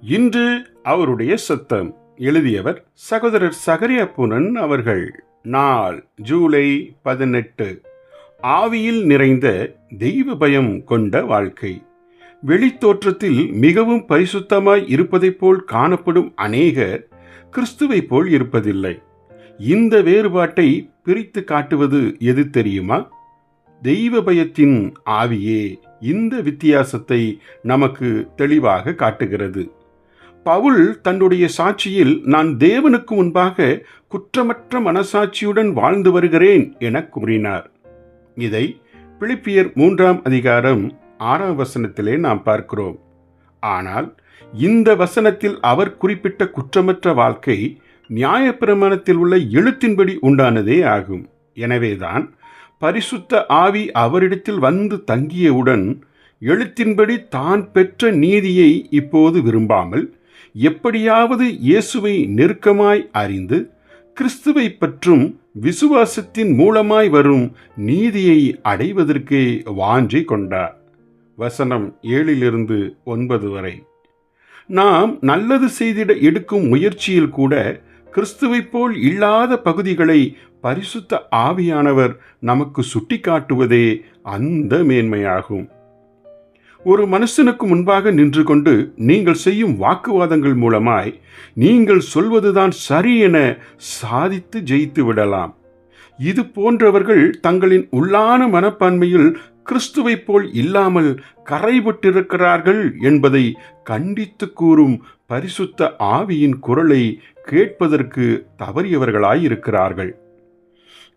இன்று அவருடைய சத்தம். எழுதியவர் சகோதரர் சகரிய புனன் அவர்கள். நாள் ஜூலை பதினெட்டு. ஆவியில் நிறைந்த தெய்வ பயம் கொண்ட வாழ்க்கை. வெளித்தோற்றத்தில் மிகவும் பரிசுத்தமாய் இருப்பதைப் போல் காணப்படும் அநேகர் கிறிஸ்துவைப் போல் இருப்பதில்லை. இந்த வேறுபாட்டை பிரித்து காட்டுவது எது தெரியுமா? தெய்வ பயத்தின் ஆவியே இந்த வித்தியாசத்தை நமக்கு தெளிவாக காட்டுகிறது. பவுல் தன்னுடைய சாட்சியில் நான் தேவனுக்கு முன்பாக குற்றமற்ற மனசாட்சியுடன் வாழ்ந்து வருகிறேன் என கூறினார். இதை பிலிப்பியர் மூன்றாம் அதிகாரம் ஆறாம் வசனத்திலே நாம் பார்க்கிறோம். ஆனால் இந்த வசனத்தில் அவர் குறிப்பிட்ட குற்றமற்ற வாழ்க்கை நியாயப்பிரமாணத்தில் உள்ள எழுத்தின்படி உண்டானதே ஆகும். எனவேதான் பரிசுத்த ஆவி அவரிடத்தில் வந்து தங்கியவுடன் எழுத்தின்படி தான் பெற்ற நீதியை இப்போது விரும்பாமல் எப்படியாவது இயேசுவை நெருக்கமாய் அறிந்து கிறிஸ்துவை பற்றும் விசுவாசத்தின் மூலமாய் வரும் நீதியை அடைவதற்கே வாஞ்சி கொண்டார். வசனம் ஏழிலிருந்து ஒன்பது வரை. நாம் நல்லது செய்திட எடுக்கும் முயற்சியில் கூட கிறிஸ்துவைப் போல் இல்லாத பகுதிகளை பரிசுத்த ஆவியானவர் நமக்கு சுட்டிக்காட்டுவதே அந்த மேன்மையாகும். ஒரு மனுஷனுக்கு முன்பாக நின்று கொண்டு நீங்கள் செய்யும் வாக்குவாதங்கள் மூலமாய் நீங்கள் சொல்வதுதான் சரி என சாதித்து ஜெயித்து விடலாம். இது போன்றவர்கள் தங்களின் உள்ளான மனப்பான்மையில் கிறிஸ்துவைப் போல் இல்லாமல் கரைபட்டிருக்கிறார்கள் என்பதை கண்டித்து கூறும் பரிசுத்த ஆவியின் குரலை கேட்பதற்கு தவறியவர்களாயிருக்கிறார்கள்.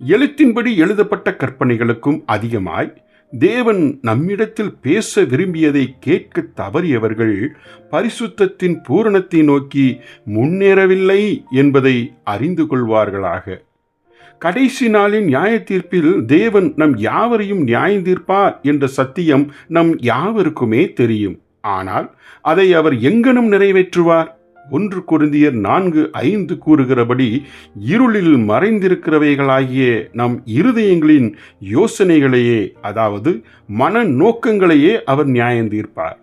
எழுத்தின்படி எழுதப்பட்ட கற்பனைகளுக்கும் அதிகமாய் தேவன் நம்மிடத்தில் பேச விரும்பியதை கேட்க தவறியவர்கள் பரிசுத்தத்தின் பூரணத்தை நோக்கி முன்னேறவில்லை என்பதை அறிந்து கொள்வார்களாக. கடைசி நாளின் நியாய தீர்ப்பில் தேவன் நம் யாவரையும் நியாயம் தீர்ப்பார் என்ற சத்தியம் நம் யாவருக்குமே தெரியும். ஆனால் அதை அவர் எங்கனும் நிறைவேற்றுவார். ஒன்று குருந்தியர் நான்கு ஐந்து கூறுகிறபடி இருளில் மறைந்திருக்கிறவைகளாகிய நம் இருதயங்களின் யோசனைகளையே அதாவது மன நோக்கங்களையே அவர் நியாயம் தீர்ப்பார்.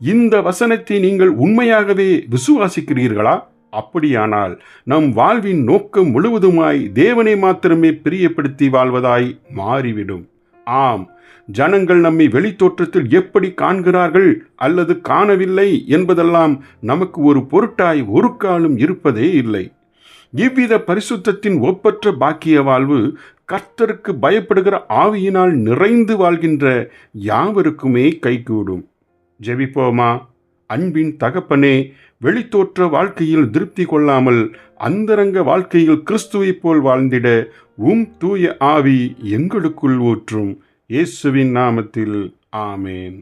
இந்த வசனத்தை நீங்கள் உண்மையாகவே விசுவாசிக்கிறீர்களா? அப்படியானால் நம் வாழ்வின் நோக்கம் முழுவதுமாய் தேவனை மாத்திரமே பிரியப்படுத்தி வாழ்வதாய் மாறிவிடும். ஆம். ஜனங்கள் நம்மை வெளித்தோற்றத்தில் எப்படி காண்கிறார்கள் அல்லது காணவில்லை என்பதெல்லாம் நமக்கு ஒரு பொருட்டாய் ஒரு காலம் இருப்பதே இல்லை. இவ்வித பரிசுத்தத்தின் ஒப்பற்ற பாக்கிய வாழ்வு கர்த்தருக்கு பயப்படுகிற ஆவியினால் நிறைந்து வாழ்கின்ற யாவருக்குமே கைகூடும். ஜெபிப்போமா? அன்பின் தகப்பனே வெளித்தோற்ற வாழ்க்கையில் திருப்தி கொள்ளாமல் அந்தரங்க வாழ்க்கையில் கிறிஸ்துவைப் போல் வாழ்ந்திட உம் தூய ஆவி எங்களுக்குள் ஊற்றும். இயேசுவின் நாமத்தில் ஆமேன்.